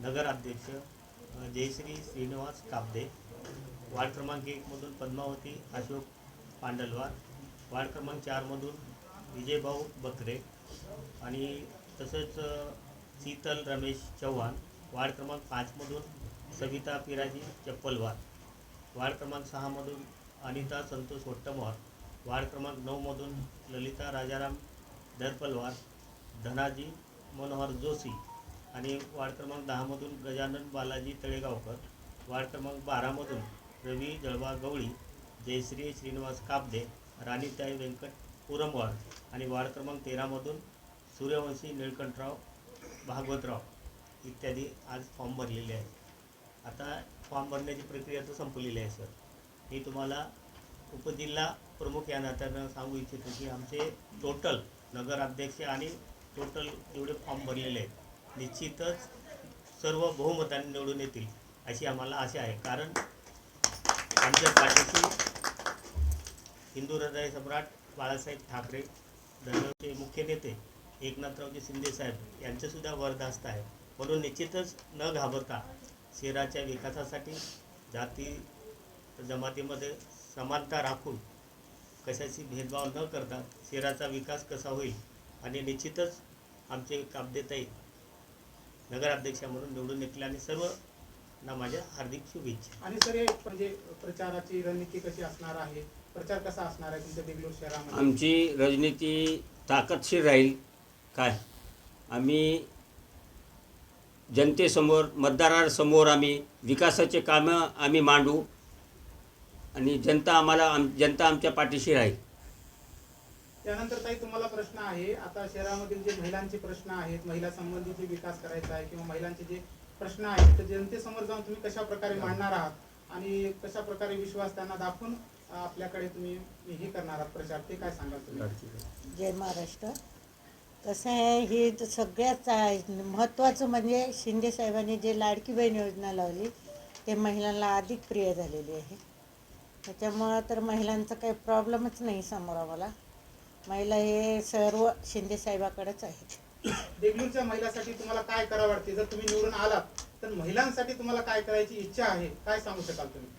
नगराध्यक्ष जयश्री श्रीनिवास कापदे. वार्ड क्रमांक एकमधून पद्मावती अशोक पांडलवार. वार्ड क्रमांक चारमधून विजयभाऊ बकरे. आणि तसंच शीतल रमेश चव्हाण. वार्ड क्रमांक पाचमधून सविता पिराजी चप्पलवार. वार्ड क्रमांक सहामधून अनिता संतोष ओट्टमवार वार्ड क्रमांक नऊमधून ललिता राजाराम दरपलवार. धनाजी मनोहर जोशी. आणि वार्ड क्रमांक दहामधून गजानन बालाजी तळेगावकर वार्ड क्रमांक बारामधून रवी जळवा गवळी जयश्री श्रीनिवास कापदे राणीताई व्यंकट पुरमवार आणि वार्ड क्रमांक तेरामधून सूर्यवंशी निळकंठराव भागवतराव इत्यादी आज फॉर्म भरलेले आहेत. आता फॉर्म भरण्याची प्रक्रिया तर संपलेली आहे सर. मी तुम्हाला उपजिल्हा प्रमुख या नात्यानं सांगू इच्छितो की आमचे टोटल नगराध्यक्ष आणि टोटल जेवढे फॉर्म भरलेले आहेत. निश्चितच सर्व बहुमताने निवडून येतील अशी आम्हाला आशा आहे. कारण आमच्या पाठीशी हिंदू हृदय सम्राट बाळासाहेब ठाकरे धर्मचे मुख्य नेते एकनाथरावजी शिंदे साहेब यांचंसुद्धा वरदास्त आहे. म्हणून निश्चितच न घाबरता शहराच्या विकासासाठी जाती जमातीमध्ये समानता राखून कशाची भेदभाव न करता शहराचा विकास कसा होईल आणि निश्चितच आमचे कामदेताई नगराध्यक्षा म्हणून निवडून येतील आणि सर्व ना माझ्या हार्दिक शुभेच्छा. आणि सर हे म्हणजे प्रचाराची रणनीती कशी असणार आहे? प्रचार कसा असणार आहे तुमच्या बेंगलोर शहरामध्ये? आमची राजनीती ताकदशीर राहील काय? आम्ही जनतेसमोर मतदारांसमोर आम्ही विकासाचे कामं आम्ही मांडू आणि जनता आम्हाला आम जनता आमच्या पाठीशी राहील. त्यानंतर ताई तुम्हाला प्रश्न आहे आता शहरामधील जे महिलांचे प्रश्न आहेत महिला संबंधित जे विकास करायचा आहे किंवा महिलांचे जे प्रश्न आहेत तर जनतेसमोर जाऊन तुम्ही कशा प्रकारे मांडणार आहात आणि कशा प्रकारे विश्वास त्यांना दाखवून आपल्याकडे तुम्ही हे करणार आहात प्रचार ते काय सांगाल तुम्ही? जय महाराष्ट्र. कसं आहे हे तर सगळ्यात. महत्त्वाचं म्हणजे शिंदे साहेबांनी जे लाडकी बहीण योजना लावली ते महिलांना अधिक प्रिय झालेली आहे. त्याच्यामुळं तर महिलांचा काही प्रॉब्लेमच नाही समोर आम्हाला. महिला हे सर्व शिंदे साहेबाकडेच आहेत देगलूरच्या महिलांसाठी तुम्हाला काय करावं वाटते जर तुम्ही निवडून आलात तर महिलांसाठी तुम्हाला काय करायची इच्छा आहे काय सांगू शकाल तुम्ही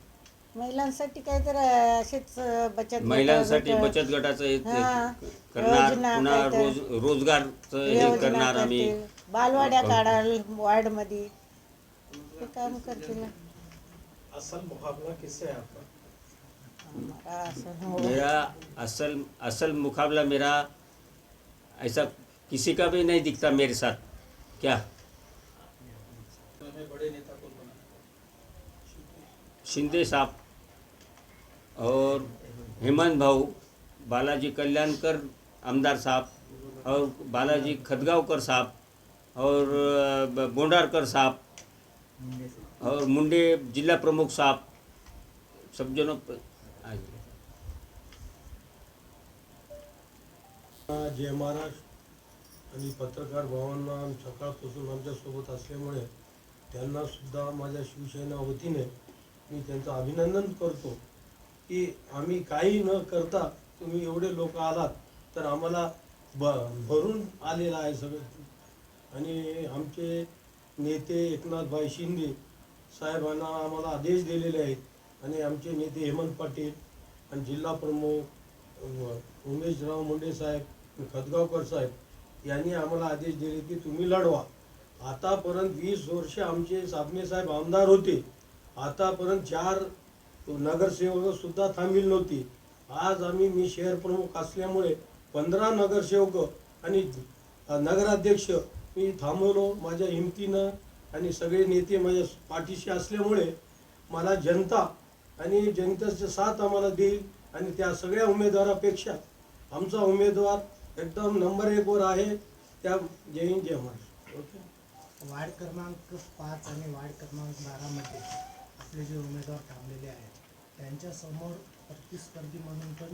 महिलांसाठी काय तर असेच बचत गट- महिलांसाठी गट- बचत गटाचं हे हां. करणार योजना पुन्हा काहीतरी. रोज रोजगारचं हे योजना करणार आम्ही करते. बालवाड्या काढाल वार्डमध्ये हे काम करतील ना. असल मुकाबला किससे है आपका हो. मेरा असल असल मुकाबला मेरा ऐसा किसी का भी नहीं दिखता मेरे साथ। क्या? शिंदे साहब और हेमंत भाऊ, बालाजी कल्याणकर आमदार साहब और बालाजी खदगांवकर साहब और बोंडारकर साहब और मुंडे जिला प्रमुख साहब, सब जनों आहे जय महाराष्ट्र आणि पत्रकार भावांना सकाळपासून आमच्यासोबत असल्यामुळे त्यांनासुद्धा माझ्या शिवसेना वतीने मी त्यांचं अभिनंदन करतो की आम्ही काही न करता तुम्ही एवढे लोक आलात तर आम्हाला ब भरून आलेलं आहे सगळं. आणि आमचे नेते एकनाथभाई शिंदे साहेबांना आम्हाला आदेश दिलेले आहेत आणि आमचे नेते हेमंत पाटील आणि जिल्हा प्रमुख उमेशराव मुंडे साहेब खतगावकर साहेब यांनी आम्हाला आदेश दिले की तुम्ही लढवा. आतापर्यंत वीस वर्ष आमचे साबणे साहेब आमदार होते. आतापर्यंत चार नगरसेवकसुद्धा थांबील नव्हती. आज आम्ही मी शहर प्रमुख असल्यामुळे पंधरा नगरसेवक आणि नगराध्यक्ष मी थांबवलो माझ्या हिमतीनं आणि सगळे नेते माझ्या पाठीशी असल्यामुळे मला जनता आणि जनतेचा साथ आम्हाला देईल आणि त्या सगळ्या उमेदवारापेक्षा आमचा उमेदवार एकदम नंबर एकवर आहे. त्या जय हिंद जय महाराष्ट्र. ओके. वार्ड क्रमांक पाच आणि वार्ड क्रमांक बारामध्ये आपले जे उमेदवार थांबलेले आहेत त्यांच्यासमोर प्रतिस्पर्धी म्हणून पण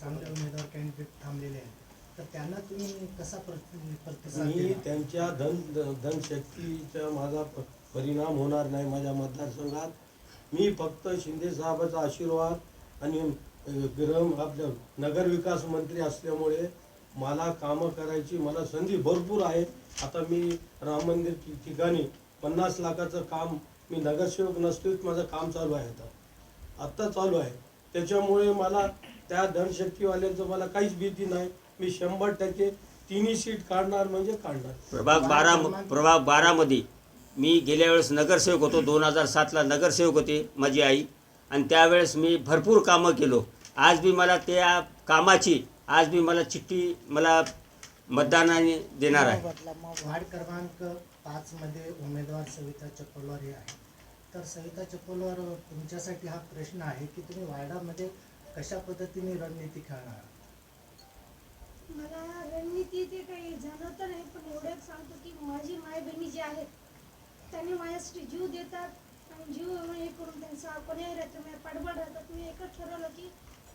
चांगले उमेदवार कॅन्डिडेट थांबलेले आहेत. तर त्यांना तुम्ही कसा प्रति प्रतिसाद मी? त्यांच्या धन धनशक्तीचा माझा प- परिणाम होणार नाही माझ्या मतदारसंघात. मी फक्त शिंदे साहेबाचा आशीर्वाद आणि गृह आपलं नगरविकास मंत्री असल्यामुळे मला कामं करायची मला संधी भरपूर आहे आता मी राम मंदिर ठिकाणी पन्नास लाखाचं काम मी नगरसेवक नसतोच माझं काम चालू आहे आता. आत्ता चालू आहे. त्याच्यामुळे मला त्या धनशक्तीवाल्यांचं मला काहीच भीती नाही. मी शंभर टक्के तिन्ही सीट काढणार म्हणजे काढणार. प्रभाग बारा प्रभाग बारामध्ये मी गेल्या वेळेस नगरसेवक होतो दोन हजार सातला नगरसेवक होते माझी आई. आणि त्यावेळेस मी भरपूर कामं केलो. आज बी मला त्या कामाची आज बी मला चिठ्ठी मला मतदानाने देणार आहे. वार्ड क्रमांक पाच मध्ये उमेदवार सविता चकोलवार हे आहे तर सविता चकोलवार तुमच्यासाठी हा प्रश्न आहे की तुम्ही वार्डामध्ये कशा पद्धतीने रणनीती खेळणार? मला रणनीती ते काही जाणवत नाही पण एवढंच सांगतो की माझी माय बहिणी जी आहेत त्यांनी माझ्यासाठी जीव देतात. आणि जीव हे करून त्यांचा कोणी राहतो माझ्या पाठबळ राहतात. मी एकच ठरवलं की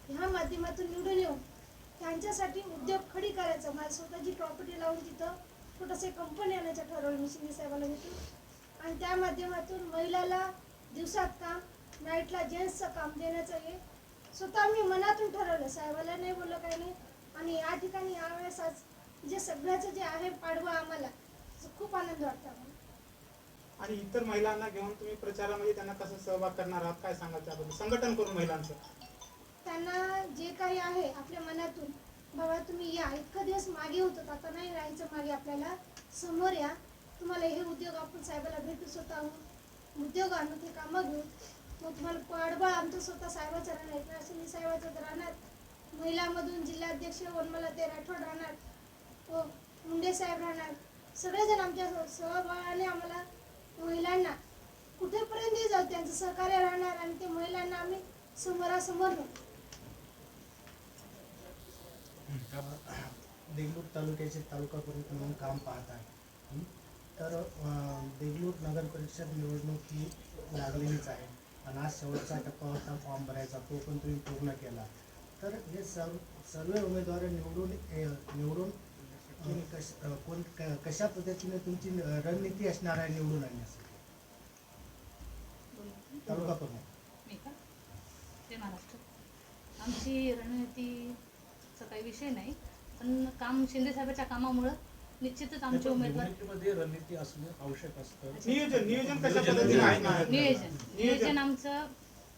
ह्या माध्यमातून निवडून येऊन त्यांच्यासाठी उद्योग खडी करायचा. माझ्या स्वतःची प्रॉपर्टी लावून तिथं छोटंसं कंपनी आणायचं ठरवलं मी शिंदे साहेबाला भेटून. आणि त्या माध्यमातून महिलाला दिवसात काम नाईटला जेंट्सचं काम देण्याचं हे स्वतः मी मनातून ठरवलं. साहेबाला नाही बोललं काही नाही. आणि या ठिकाणी यावेळेस आज जे सगळ्याचं जे आहे पाडवं आम्हाला खूप आनंद वाटतो आम्हाला. आणि इतर महिलांना घेऊन तुम्ही प्रचारामध्ये त्यांना कसं सहभाग करणार आहात? काय सांगाल त्याबद्दल? संघटन करून महिलांचं. त्यांना जे काही आहे आपल्या मनातून बाबा तुम्ही या. इतका दिवस मागे होतो आता नाही राहायचं मागे आपल्याला. समोर या. तुम्हाला हे उद्योग आपण साहेबाला भेटू स्वतःहून. उद्योग आणू ते कामं घेऊ मग तुम्हाला पाडबळ आमचं स्वतः साहेबाचं राहणार एकनाथ शिंदे साहेबाचं तर राहणार. महिलामधून जिल्हाध्यक्ष वनमला ते राठोड राहणार. व मुंडे साहेब राहणार. सगळेजण आमच्या सहभागाने आम्हाला महिलांना कुठेपर्यंतही जाऊ त्यांचं सहकार्य राहणार आणि ते महिलांना आम्ही समोरासमोर देगलूर तालुक्याचे तालुका प्रमुख म्हणून काम पाहत आहे. तर देगलूर नगर परिषद निवडणूक ही लागलेलीच आहे. आणि आज शेवटचा टप्पा होता फॉर्म भरायचा तो पण तुम्ही पूर्ण केला. तर हे सर्व सर्व उमेदवार निवडून निवडून कश अं, कोण क- कशा पद्धतीने तुमची रणनीती असणार आहे निवडून आणण्यासाठी? तालुका प्रमुख. मी का? जय महाराष्ट्र. आमची रणनीतीचा काही विषय नाही पण काम शिंदे साहेबाच्या कामामुळं निश्चितच आमचे उमेदवार निवडणुकीमध्ये रणनीती असणं आवश्यक असतं. नियोजन नियोजन कशा पद्धतीने आहे? ना नियोजन. नियोजन आमचं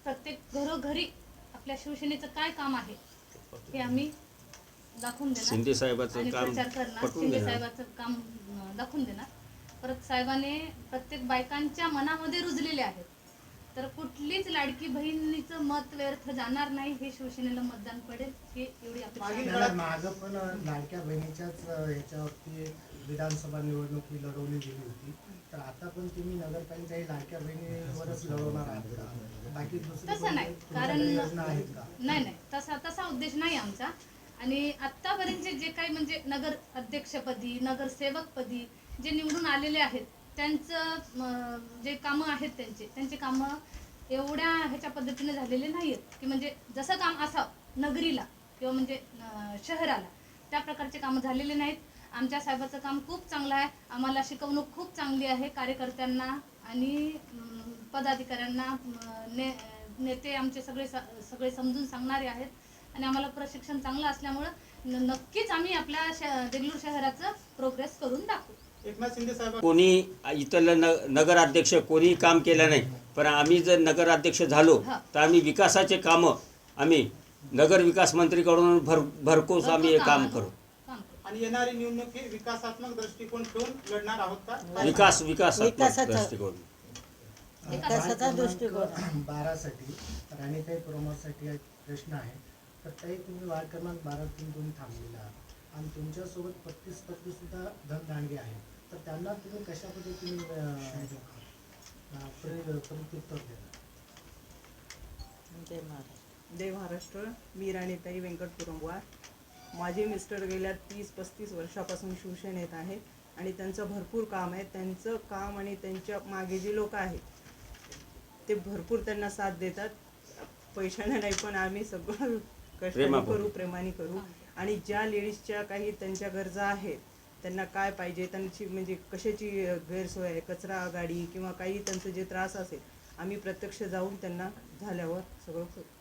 प्रत्येक घरोघरी आपल्या शिवसेनेचं काय काम आहे हे आम्ही दाखवून देणार. शिंदे साहेबाचं आणि काम प्रचार करणार. पटवून शिंदे देणार. साहेबाचं काम अं, दाखवून देणार. परत साहेबाने प्रत्येक बायकांच्या मनामध्ये रुजलेले आहेत. तर कुठलीच लाडकी बहिणीचं मत व्यर्थ जाणार नाही हे शिवसेनेला मतदान पडेल हे एवढी अपेक्षा मागील आहे. काळात- मागं पण लाडक्या बहिणीच्याच ह्याच्यावरती विधानसभा निवडणूक ही लढवली गेली होती. तर आता पण तुम्ही नगरपालिका लाडक्या बहिणीवरच लढवणार आहात का? बाकी दुसरी तसं नाही, कोणती- कारण- तुमच्याकडे योजना आहेत का? नाही नाही. तसा तसा उद्देश नाही आमचा. आणि आत्तापर्यंतचे जे काही म्हणजे नगर अध्यक्षपदी नगरसेवकपदी जे निवडून आलेले आहेत त्यांचं जे कामं आहेत त्यांचे त्यांचे कामं एवढ्या ह्याच्या पद्धतीने झालेले नाही आहेत की म्हणजे जसं काम असावं नगरीला किंवा म्हणजे शहराला त्या प्रकारचे कामं झालेले नाहीत. आमच्या साहेबाचं काम खूप चांगलं आहे. आम्हाला शिकवणूक खूप चांगली आहे कार्यकर्त्यांना आणि पदाधिकाऱ्यांना ने नेते आमचे सगळे स- सगळे समजून सांगणारे आहेत. आणि आम्हाला प्रशिक्षण चांगलं असल्यामुळं नक्कीच आम्ही आपल्या देगलूर शहराचं प्रोग्रेस करून दाखवू. एकनाथ शिंदे साहेब कोणी इथलं न नगराध्यक्ष कोणी काम केलं नाही पण आम्ही जर नगराध्यक्ष झालो. तर आम्ही विकासाचे कामं आम्ही नगर विकास मंत्रीकडून भर भरकोस आम्ही हे काम करू. आणि येणारी निवडणूक ही विकासात्मक दृष्टिकोन ठेवून लढणार आहोत का? विकास विकास विकासाचा- दृष्टिकोन. विकासाचा दृष्टिकोन. बारासाठी राणीताई प्रमोदसाठी एक प्रश्न आहे. तर तुम्ही वार्ड क्रमांक बारातून तुम्ही थांबलेला आहात. आणि तुमच्यासोबत पत्तीस पत्ती सुद्धा धनदांडगे आहेत. तर त्यांना तुम्ही कशा पद्धतीने प्रत्युत्तर देणार जय महाराज जय महाराष्ट्र. मी राणीताई व्यंकट पुरंगवार. माझे मिस्टर गेल्या तीस पस्तीस वर्षापासून शिवसेनेत आहे आणि त्यांचं भरपूर काम आहे. त्यांचं काम आणि त्यांच्या मागे जे लोक आहेत ते भरपूर त्यांना साथ देतात. पैशाने नाही पण आम्ही सगळं कष्टाने. करू प्रेमाने करू आणि ज्या लेडीजच्या काही त्यांच्या गरजा आहेत त्यांना काय पाहिजे त्यांची म्हणजे कशाची गैरसोय आहे कचरा गाडी किंवा काही त्यांचं जे त्रास असेल आम्ही प्रत्यक्ष जाऊन त्यांना झाल्यावर सगळं करू